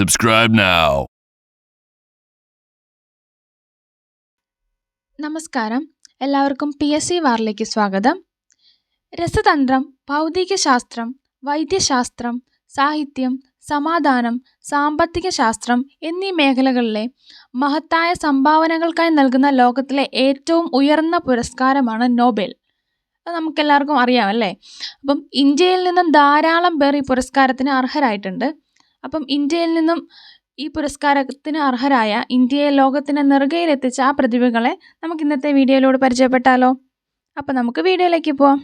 Subscribe now. നമസ്കാരം. എല്ലാവർക്കും P S C വാറിലേക്ക് സ്വാഗതം. രസതന്ത്രം ഭൗതികശാസ്ത്രം വൈദ്യശാസ്ത്രം സാഹിത്യം സമാധാനം സാമ്പത്തിക ശാസ്ത്രം എന്നീ മേഖലകളിലെ മഹത്തായ സംഭാവനകൾക്കായി നൽകുന്ന ലോകത്തിലെ ഏറ്റവും ഉയർന്ന പുരസ്കാരമാണ് നോബൽ. അത് നമുക്കെല്ലാവർക്കും അറിയാം അല്ലേ? അപ്പം ഇന്ത്യയിൽ നിന്നും ധാരാളം പേർ ഈ പുരസ്കാരത്തിന് അർഹരായിട്ടുണ്ട്. അപ്പം ഇന്ത്യയിൽ നിന്നും ഈ പുരസ്കാരത്തിന് അർഹരായ ഇന്ത്യയെ ലോകത്തിന് നെറുകയിലെത്തിച്ച ആ പ്രതിഭകളെ നമുക്ക് ഇന്നത്തെ വീഡിയോയിലൂടെ പരിചയപ്പെട്ടാലോ? അപ്പം നമുക്ക് വീഡിയോയിലേക്ക് പോവാം.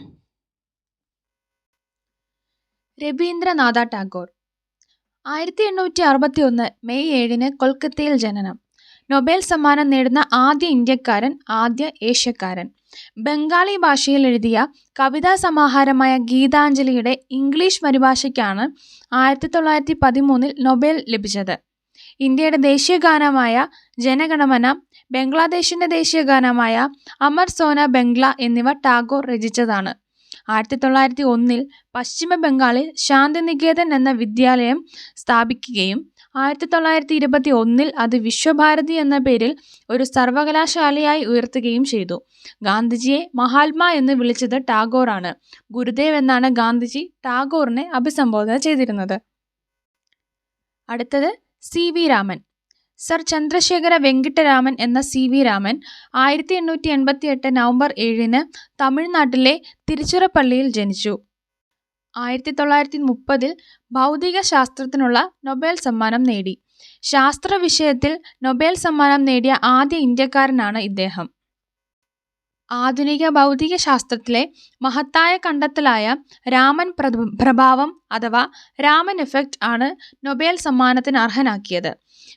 രവീന്ദ്രനാഥ ടാഗോർ. ആയിരത്തി എണ്ണൂറ്റി അറുപത്തി ഒന്ന് മെയ് ഏഴിന് കൊൽക്കത്തയിൽ ജനനം. നൊബേൽ സമ്മാനം നേടുന്ന ആദ്യ ഇന്ത്യക്കാരൻ ആദ്യ ഏഷ്യക്കാരൻ. ബംഗാളി ഭാഷയിൽ എഴുതിയ കവിതാ സമാഹാരമായ ഗീതാഞ്ജലിയുടെ ഇംഗ്ലീഷ് പരിഭാഷയ്ക്കാണ് ആയിരത്തി തൊള്ളായിരത്തി പതിമൂന്നിൽ നൊബേൽ ലഭിച്ചത്. ഇന്ത്യയുടെ ദേശീയ ഗാനമായ ജനഗണമന ബംഗ്ലാദേശിന്റെ ദേശീയ ഗാനമായ അമർ സോന ബംഗ്ല എന്നിവ ടാഗോർ രചിച്ചതാണ്. ആയിരത്തി തൊള്ളായിരത്തി ഒന്നിൽ പശ്ചിമ ബംഗാളിൽ ശാന്തിനികേതൻ എന്ന വിദ്യാലയം സ്ഥാപിക്കുകയും ആയിരത്തി തൊള്ളായിരത്തി ഇരുപത്തി ഒന്നിൽ അത് വിശ്വഭാരതി എന്ന പേരിൽ ഒരു സർവകലാശാലയായി ഉയർത്തുകയും ചെയ്തു. ഗാന്ധിജിയെ മഹാത്മാ എന്ന് വിളിച്ചത് ടാഗോറാണ്. ഗുരുദേവ് എന്നാണ് ഗാന്ധിജി ടാഗോറിനെ അഭിസംബോധന ചെയ്തിരുന്നത്. അടുത്തത് C V Raman. Sir Chandrasekhara Venkataraman എന്ന സി വി രാമൻ ആയിരത്തി എണ്ണൂറ്റി എൺപത്തി എട്ട് നവംബർ ഏഴിന് തമിഴ്നാട്ടിലെ തിരുച്ചിറപ്പള്ളിയിൽ ജനിച്ചു. ആയിരത്തി തൊള്ളായിരത്തി മുപ്പതിൽ ഭൗതിക ശാസ്ത്രത്തിനുള്ള നൊബേൽ സമ്മാനം നേടി. ശാസ്ത്ര വിഷയത്തിൽ നൊബേൽ സമ്മാനം നേടിയ ആദ്യ ഇന്ത്യക്കാരനാണ് ഇദ്ദേഹം. ആധുനിക ഭൗതിക ശാസ്ത്രത്തിലെ മഹത്തായ കണ്ടെത്തലായ രാമൻ പ്രഭാവം അഥവാ രാമൻ എഫക്റ്റ് ആണ് നൊബേൽ സമ്മാനത്തിന് അർഹനാക്കിയത്.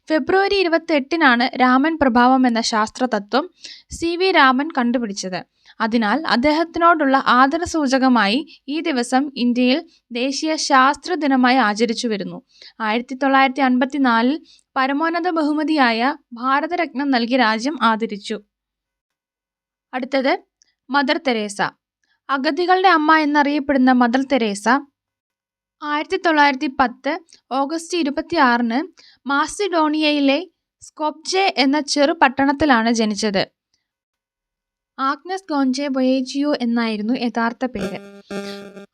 ഫെബ്രുവരി ഇരുപത്തി എട്ടിനാണ് രാമൻ പ്രഭാവം എന്ന ശാസ്ത്രതത്വം സി വി രാമൻ കണ്ടുപിടിച്ചത്. അതിനാൽ അദ്ദേഹത്തിനോടുള്ള ആദരസൂചകമായി ഈ ദിവസം ഇന്ത്യയിൽ ദേശീയ ശാസ്ത്ര ദിനമായി ആചരിച്ചു വരുന്നു. ആയിരത്തി തൊള്ളായിരത്തി അൻപത്തിനാലിൽ പരമോന്നത ബഹുമതിയായ ഭാരതരത്നം നൽകി രാജ്യം ആദരിച്ചു. അടുത്തത് മദർ തെരേസ. അഗതികളുടെ അമ്മ എന്നറിയപ്പെടുന്ന മദർ തെരേസ ആയിരത്തി തൊള്ളായിരത്തി പത്ത് ഓഗസ്റ്റ് ഇരുപത്തി ആറിന് മാസിഡോണിയയിലെ സ്കോപ്ജെ എന്ന ചെറു പട്ടണത്തിലാണ് ജനിച്ചത്. ആഗ്നസ് ഗോഞ്ചെ ബൊയേജിയോ എന്നായിരുന്നു യഥാർത്ഥ പേര്.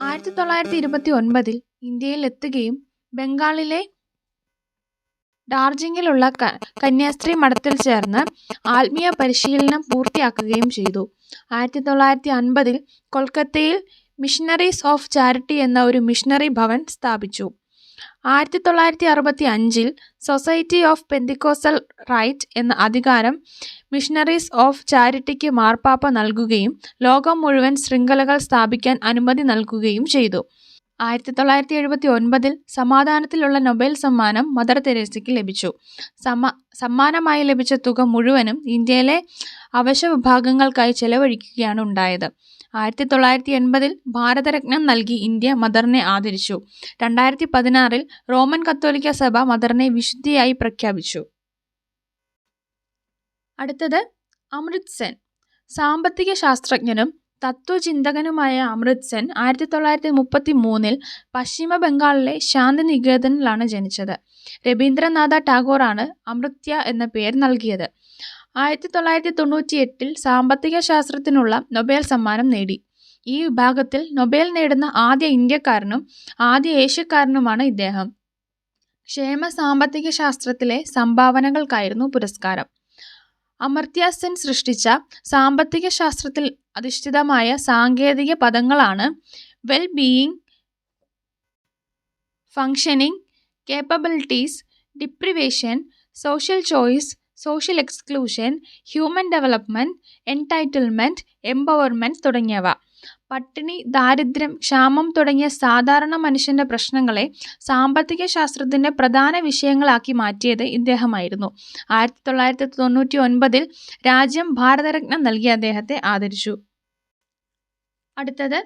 ആയിരത്തി തൊള്ളായിരത്തി ഇരുപത്തി ഒൻപതിൽ ഇന്ത്യയിൽ എത്തുകയും ബംഗാളിലെ ഡാർജിംഗിലുള്ള കന്യാസ്ത്രീ മഠത്തിൽ ചേർന്ന് ആത്മീയ പരിശീലനം പൂർത്തിയാക്കുകയും ചെയ്തു. ആയിരത്തി തൊള്ളായിരത്തി അൻപതിൽ കൊൽക്കത്തയിൽ മിഷണറീസ് ഓഫ് ചാരിറ്റി എന്ന ഒരു മിഷണറി ഭവൻ സ്ഥാപിച്ചു. ആയിരത്തി തൊള്ളായിരത്തി അറുപത്തി അഞ്ചിൽ സൊസൈറ്റി ഓഫ് പെന്തിക്കോസൽ റൈറ്റ് എന്ന അധികാരം മിഷണറീസ് ഓഫ് ചാരിറ്റിക്ക് മാർപ്പാപ്പ നൽകുകയും ലോകം മുഴുവൻ ശൃംഖലകൾ സ്ഥാപിക്കാൻ അനുമതി നൽകുകയും ചെയ്തു. ആയിരത്തി തൊള്ളായിരത്തി എഴുപത്തി ഒൻപതിൽ സമാധാനത്തിലുള്ള നൊബേൽ സമ്മാനം മദർ തെരേസയ്ക്ക് ലഭിച്ചു. സമ്മാ സമ്മാനമായി ലഭിച്ച തുക മുഴുവനും ഇന്ത്യയിലെ അവശ വിഭാഗങ്ങൾക്കായി ചെലവഴിക്കുകയാണ് ഉണ്ടായത്. ആയിരത്തി തൊള്ളായിരത്തി എൺപതിൽ ഭാരതരത്നം നൽകി ഇന്ത്യ മദറിനെ ആദരിച്ചു. രണ്ടായിരത്തി പതിനാറിൽ റോമൻ കത്തോലിക്ക സഭ മദറിനെ വിശുദ്ധിയായി പ്രഖ്യാപിച്ചു. അടുത്തത് അമൃത് സെൻ സാമ്പത്തിക ശാസ്ത്രജ്ഞനും തത്വചിന്തകനുമായ അമൃത് സെൻ ആയിരത്തി തൊള്ളായിരത്തി മുപ്പത്തി മൂന്നിൽ പശ്ചിമ ബംഗാളിലെ ശാന്തിനികേതനിലാണ് ജനിച്ചത്. രവീന്ദ്രനാഥ ടാഗോറാണ് അമൃത്യ എന്ന പേര് നൽകിയത്. ആയിരത്തി തൊള്ളായിരത്തി തൊണ്ണൂറ്റി എട്ടിൽ സാമ്പത്തിക ശാസ്ത്രത്തിനുള്ള നൊബേൽ സമ്മാനം നേടി. ഈ വിഭാഗത്തിൽ നൊബേൽ നേടുന്ന ആദ്യ ഇന്ത്യക്കാരനും ആദ്യ ഏഷ്യക്കാരനുമാണ് ഇദ്ദേഹം. ക്ഷേമ സാമ്പത്തിക ശാസ്ത്രത്തിലെ സംഭാവനകൾക്കായിരുന്നു പുരസ്കാരം. അമർത്യ സെൻ സൃഷ്ടിച്ച സാമ്പത്തിക ശാസ്ത്രത്തിൽ അധിഷ്ഠിതമായ സാങ്കേതിക പദങ്ങളാണ് well being functioning capabilities deprivation social choice social exclusion human development entitlement empowerment തുടങ്ങിയവ. പട്ടിണി ദാരിദ്ര്യം ക്ഷാമം തുടങ്ങിയ സാധാരണ മനുഷ്യന്റെ പ്രശ്നങ്ങളെ സാമ്പത്തിക ശാസ്ത്രത്തിന്റെ പ്രധാന വിഷയങ്ങളാക്കി മാറ്റിയത് ഇദ്ദേഹമായിരുന്നു. ആയിരത്തി തൊള്ളായിരത്തി തൊണ്ണൂറ്റി ഒൻപതിൽ രാജ്യം ഭാരതരത്നം നൽകി അദ്ദേഹത്തെ ആദരിച്ചു. അടുത്തത്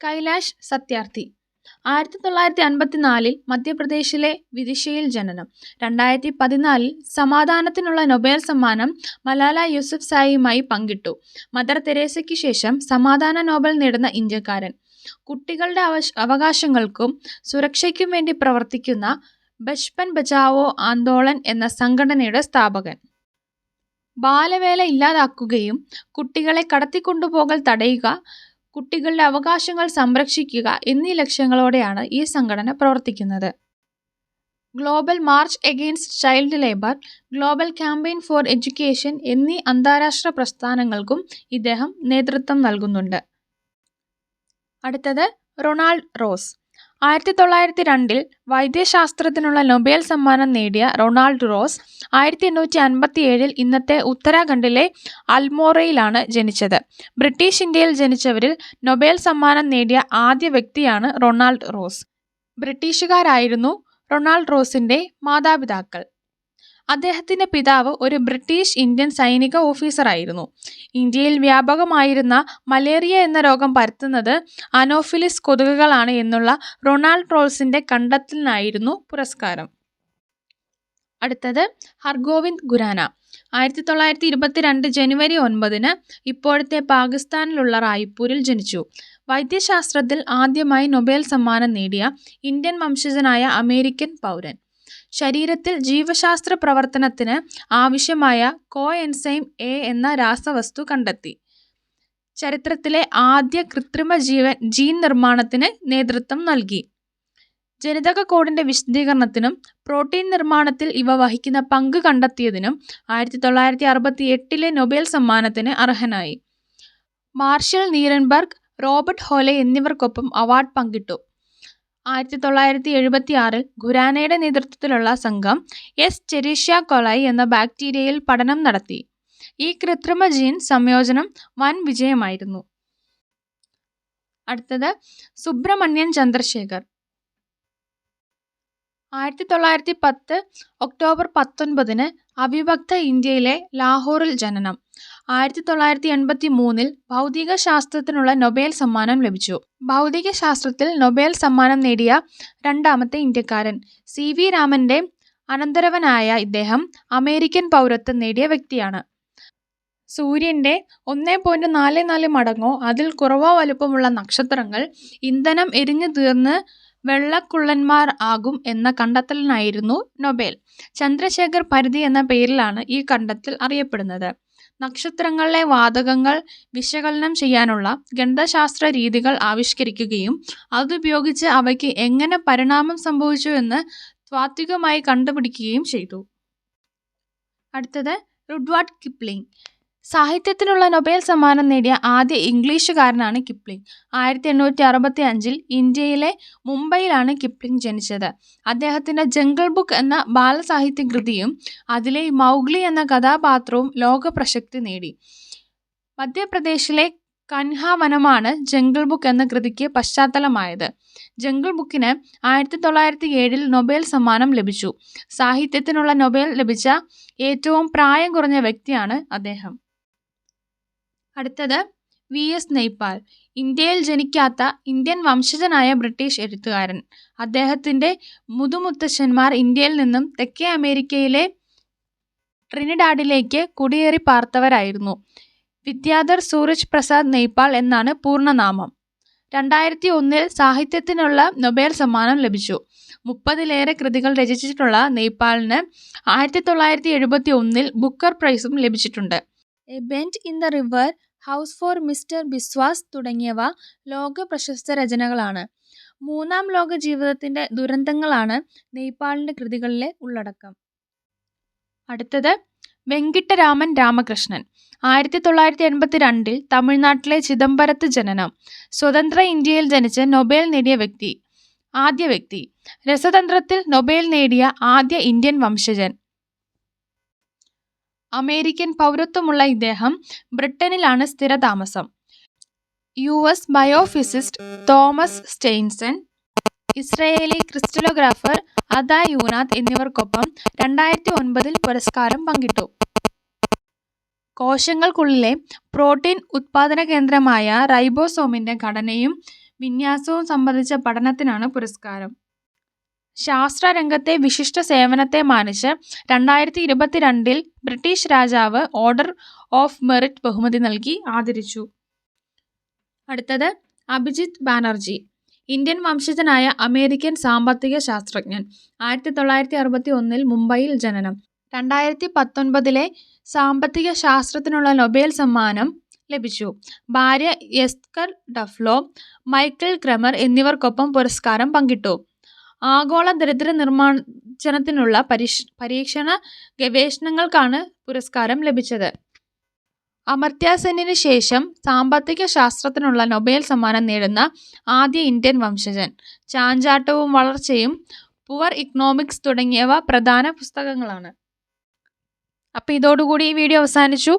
കൈലാഷ് സത്യാർത്ഥി. ആയിരത്തി തൊള്ളായിരത്തി അൻപത്തിനാലിൽ മധ്യപ്രദേശിലെ വിദിഷയിൽ ജനനം. രണ്ടായിരത്തി പതിനാലിൽ സമാധാനത്തിനുള്ള നൊബേൽ സമ്മാനം മലാല യൂസഫ്സായിയുമായി പങ്കിട്ടു. മദർ തെരേസയ്ക്ക് ശേഷം സമാധാന നോബൽ നേടുന്ന ഇന്ത്യക്കാരൻ. കുട്ടികളുടെ അവകാശങ്ങൾക്കും സുരക്ഷയ്ക്കും വേണ്ടി പ്രവർത്തിക്കുന്ന ബച്പൻ ബചാവോ ആന്തോളൻ എന്ന സംഘടനയുടെ സ്ഥാപകൻ. ബാലവേല ഇല്ലാതാക്കുകയും കുട്ടികളെ കടത്തിക്കൊണ്ടുപോകൽ തടയുക, കുട്ടികളുടെ അവകാശങ്ങൾ സംരക്ഷിക്കുക എന്നീ ലക്ഷ്യങ്ങളോടെയാണ് ഈ സംഘടന പ്രവർത്തിക്കുന്നത്. Global march against child labour, global campaign for education എന്നീ അന്താരാഷ്ട്ര പ്രസ്ഥാനങ്ങൾക്കും ഇദ്ദേഹം നേതൃത്വം നൽകുന്നുണ്ട്. അടുത്തത് റൊണാൾഡ് റോസ്. ആയിരത്തിതൊള്ളായിരത്തി രണ്ടിൽ വൈദ്യശാസ്ത്രത്തിനുള്ള നൊബേൽ സമ്മാനം നേടിയ റൊണാൾഡ് റോസ് ആയിരത്തി എണ്ണൂറ്റി അൻപത്തി ഏഴിൽ ഇന്നത്തെ ഉത്തരാഖണ്ഡിലെ അൽമോറയിലാണ് ജനിച്ചത്. ബ്രിട്ടീഷ് ഇന്ത്യയിൽ ജനിച്ചവരിൽ നൊബേൽ സമ്മാനം നേടിയ ആദ്യ വ്യക്തിയാണ് റൊണാൾഡ് റോസ്. ബ്രിട്ടീഷുകാരായിരുന്നു റൊണാൾഡ് റോസിന്റെ മാതാപിതാക്കൾ. അദ്ദേഹത്തിന്റെ പിതാവ് ഒരു ബ്രിട്ടീഷ് ഇന്ത്യൻ സൈനിക ഓഫീസറായിരുന്നു. ഇന്ത്യയിൽ വ്യാപകമായിരുന്ന മലേറിയ എന്ന രോഗം പരത്തുന്നത് അനോഫിലിസ് കൊതുകുകളാണ് എന്നുള്ള റൊണാൾഡ് റോസിന്റെ കണ്ടെത്തലിനായിരുന്നു പുരസ്കാരം. അടുത്തത് ഹർഗോവിന്ദ് ഖുരാന. ആയിരത്തി തൊള്ളായിരത്തി ഇരുപത്തിരണ്ട് ജനുവരി ഒൻപതിന് ഇപ്പോഴത്തെ പാകിസ്ഥാനിലുള്ള റായ്പൂരിൽ ജനിച്ചു. വൈദ്യശാസ്ത്രത്തിൽ ആദ്യമായി നൊബേൽ സമ്മാനം നേടിയ ഇന്ത്യൻ വംശജനായ അമേരിക്കൻ പൗരൻ. ശരീരത്തിൽ ജീവശാസ്ത്ര പ്രവർത്തനത്തിന് ആവശ്യമായ കോഎൻസൈം എ എന്ന രാസവസ്തു കണ്ടെത്തി. ചരിത്രത്തിലെ ആദ്യ കൃത്രിമ ജീവൻ ജീൻ നിർമ്മാണത്തിന് നേതൃത്വം നൽകി. ജനിതക കോഡിന്റെ വിശദീകരണത്തിനും പ്രോട്ടീൻ നിർമ്മാണത്തിൽ ഇവ വഹിക്കുന്ന പങ്ക് കണ്ടെത്തിയതിനും ആയിരത്തിതൊള്ളായിരത്തി അറുപത്തിഎട്ടിലെ നൊബേൽ സമ്മാനത്തിന് അർഹനായി. മാർഷൽ നീരൻബർഗ്, റോബർട്ട് ഹോലെ എന്നിവർക്കൊപ്പം അവാർഡ് പങ്കിട്ടു. ആയിരത്തിതൊള്ളായിരത്തി എഴുപത്തിആറിൽ ഖുരാനയുടെ നേതൃത്വത്തിലുള്ള സംഘം എസ് ചെരിഷ്യ കൊളൈ എന്ന ബാക്ടീരിയയിൽ പഠനം നടത്തി. ഈ കൃത്രിമ ജീൻ സംയോജനം വൻ വിജയമായിരുന്നു. അടുത്തത് സുബ്രഹ്മണ്യൻ ചന്ദ്രശേഖർ. ആയിരത്തി തൊള്ളായിരത്തി പത്ത് ഒക്ടോബർ പത്തൊൻപതിന് അവിഭക്ത ഇന്ത്യയിലെ ലാഹോറിൽ ജനനം. ആയിരത്തിതൊള്ളായിരത്തി ഭൗതിക ഭൗതികശാസ്ത്രത്തിനുള്ള നൊബേൽ സമ്മാനം ലഭിച്ചു. ഭൗതികശാസ്ത്രത്തിൽ നൊബേൽ സമ്മാനം നേടിയ രണ്ടാമത്തെ ഇന്ത്യക്കാരൻ. സി. വി. രാമന്റെ അനന്തരവനായ ഇദ്ദേഹം അമേരിക്കൻ പൗരത്വം നേടിയ വ്യക്തിയാണ്. സൂര്യന്റെ ഒന്നേ പോയിന്റ് നാല് നാല് മടങ്ങോ അതിൽ കുറവോ വലുപ്പമുള്ള നക്ഷത്രങ്ങൾ ഇന്ധനം എരിഞ്ഞു തീർന്ന് വെള്ളക്കുള്ളന്മാർ ആകും എന്ന കണ്ടെത്തലിനായിരുന്നു നൊബേൽ. ചന്ദ്രശേഖർ പരിധി എന്ന പേരിലാണ് ഈ കണ്ടെത്തൽ അറിയപ്പെടുന്നത്. നക്ഷത്രങ്ങളിലെ വാതകങ്ങൾ വിശകലനം ചെയ്യാനുള്ള ഗണിതശാസ്ത്ര രീതികൾ ആവിഷ്കരിക്കുകയും അതുപയോഗിച്ച് അവയ്ക്ക് എങ്ങനെ പരിണാമം സംഭവിച്ചു എന്ന് താത്വികമായി കണ്ടുപിടിക്കുകയും ചെയ്തു. അടുത്തത് റുഡ്വാർഡ് കിപ്ലിങ്. സാഹിത്യത്തിനുള്ള നൊബേൽ സമ്മാനം നേടിയ ആദ്യ ഇംഗ്ലീഷുകാരനാണ് കിപ്ലിംഗ് ആയിരത്തി എണ്ണൂറ്റി അറുപത്തി അഞ്ചിൽ ഇന്ത്യയിലെ മുംബൈയിലാണ് കിപ്ലിംഗ് ജനിച്ചത്. അദ്ദേഹത്തിന്റെ ജംഗിൾ ബുക്ക് എന്ന ബാലസാഹിത്യ കൃതിയും അതിലെ മൗഗ്ലി എന്ന കഥാപാത്രവും ലോകപ്രശസ്തി നേടി. മധ്യപ്രദേശിലെ കൻഹ വനമാണ് ജംഗിൾ ബുക്ക് എന്ന കൃതിക്ക് പശ്ചാത്തലമായത്. ജംഗിൾ ബുക്കിന് ആയിരത്തി തൊള്ളായിരത്തി ഏഴിൽ നൊബേൽ സമ്മാനം ലഭിച്ചു. സാഹിത്യത്തിനുള്ള നൊബേൽ ലഭിച്ച ഏറ്റവും പ്രായം കുറഞ്ഞ വ്യക്തിയാണ് അദ്ദേഹം. അടുത്തത് വി. എസ്. നൈപ്പാൾ. ഇന്ത്യയിൽ ജനിക്കാത്ത ഇന്ത്യൻ വംശജനായ ബ്രിട്ടീഷ് എഴുത്തുകാരൻ. അദ്ദേഹത്തിന്റെ മുതുമുത്തശ്ശന്മാർ ഇന്ത്യയിൽ നിന്നും തെക്കേ അമേരിക്കയിലെ ട്രിനിഡാഡിലേക്ക് കുടിയേറി പാർത്തവരായിരുന്നു വിദ്യാധർ സൂരജ് പ്രസാദ് നൈപ്പാൾ എന്നാണ് പൂർണനാമം. രണ്ടായിരത്തി ഒന്നിൽ സാഹിത്യത്തിനുള്ള നൊബേൽ സമ്മാനം ലഭിച്ചു. മുപ്പതിലേറെ കൃതികൾ രചിച്ചിട്ടുള്ള നെയ്പാളിന് ആയിരത്തി തൊള്ളായിരത്തി എഴുപത്തി ഒന്നിൽ ബുക്കർ പ്രൈസും ലഭിച്ചിട്ടുണ്ട്. A bend in the river, house for mister Biswas തുടങ്ങിയവ ലോക പ്രശസ്ത രചനകളാണ്. മൂന്നാം ലോക ജീവിതത്തിന്റെ ദുരന്തങ്ങളാണ് നൈപ്പാളിന്റെ കൃതികളിലെ ഉള്ളടക്കം. അടുത്തത് വെങ്കിട്ടരാമൻ രാമകൃഷ്ണൻ. ആയിരത്തി തൊള്ളായിരത്തി എൺപത്തി രണ്ടിൽ തമിഴ്നാട്ടിലെ ചിദംബരത്ത് ജനനം. സ്വതന്ത്ര ഇന്ത്യയിൽ ജനിച്ച് നൊബേൽ നേടിയ വ്യക്തി ആദ്യ വ്യക്തി. രസതന്ത്രത്തിൽ നൊബേൽ നേടിയ ആദ്യ ഇന്ത്യൻ വംശജൻ. അമേരിക്കൻ പൗരത്വമുള്ള ഇദ്ദേഹം ബ്രിട്ടനിലാണ് സ്ഥിരതാമസം. U. S. Biophysicist Thomas Steitz, Israeli crystallographer Ada Yonath എന്നിവർക്കൊപ്പം രണ്ടായിരത്തി ഒൻപതിൽ പുരസ്കാരം പങ്കിട്ടു. കോശങ്ങൾക്കുള്ളിലെ പ്രോട്ടീൻ ഉത്പാദന കേന്ദ്രമായ റൈബോസോമിന്റെ ഘടനയും വിന്യാസവും സംബന്ധിച്ച പഠനത്തിനാണ് പുരസ്കാരം. ശാസ്ത്രരംഗത്തെ വിശിഷ്ട സേവനത്തെ മാനിച്ച് രണ്ടായിരത്തി ഇരുപത്തിരണ്ടിൽ ബ്രിട്ടീഷ് രാജാവ് ഓർഡർ ഓഫ് മെറിറ്റ് ബഹുമതി നൽകി ആദരിച്ചു. അടുത്തത് അഭിജിത്ത് ബാനർജി. ഇന്ത്യൻ വംശജനായ അമേരിക്കൻ സാമ്പത്തിക ശാസ്ത്രജ്ഞൻ ആയിരത്തി തൊള്ളായിരത്തി അറുപത്തി ഒന്നിൽ മുംബൈയിൽ ജനനം രണ്ടായിരത്തി പത്തൊൻപതിലെ സാമ്പത്തിക ശാസ്ത്രത്തിനുള്ള നൊബേൽ സമ്മാനം ലഭിച്ചു ഭാര്യ യെസ്കർ ഡഫ്ലോ മൈക്കിൾ ക്രമർ എന്നിവർക്കൊപ്പം പുരസ്കാരം പങ്കിട്ടു ആഗോള ദരിദ്ര നിർമ്മാർജനത്തിനുള്ള പരിഷ് പരീക്ഷണ ഗവേഷണങ്ങൾക്കാണ് പുരസ്കാരം ലഭിച്ചത്. അമർത്യ സെന്നിന് ശേഷം സാമ്പത്തിക ശാസ്ത്രത്തിനുള്ള നൊബേൽ സമ്മാനം നേടുന്ന ആദ്യ ഇന്ത്യൻ വംശജൻ. ചാഞ്ചാട്ടവും വളർച്ചയും പുവർ ഇക്കണോമിക്സ് തുടങ്ങിയവ പ്രധാന പുസ്തകങ്ങളാണ്. അപ്പോൾ ഇതോടുകൂടി ഈ വീഡിയോ അവസാനിച്ചു.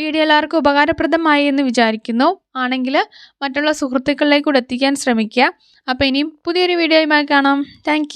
വീഡിയോ എല്ലാവർക്കും ഉപകാരപ്രദമായി എന്ന് വിചാരിക്കുന്നു. ആണെങ്കിൽ മറ്റുള്ള സുഹൃത്തുക്കളിലേക്ക് കൂടെ എത്തിക്കാൻ ശ്രമിക്കുക. അപ്പോൾ ഇനിയും പുതിയൊരു വീഡിയോയുമായി കാണാം. താങ്ക്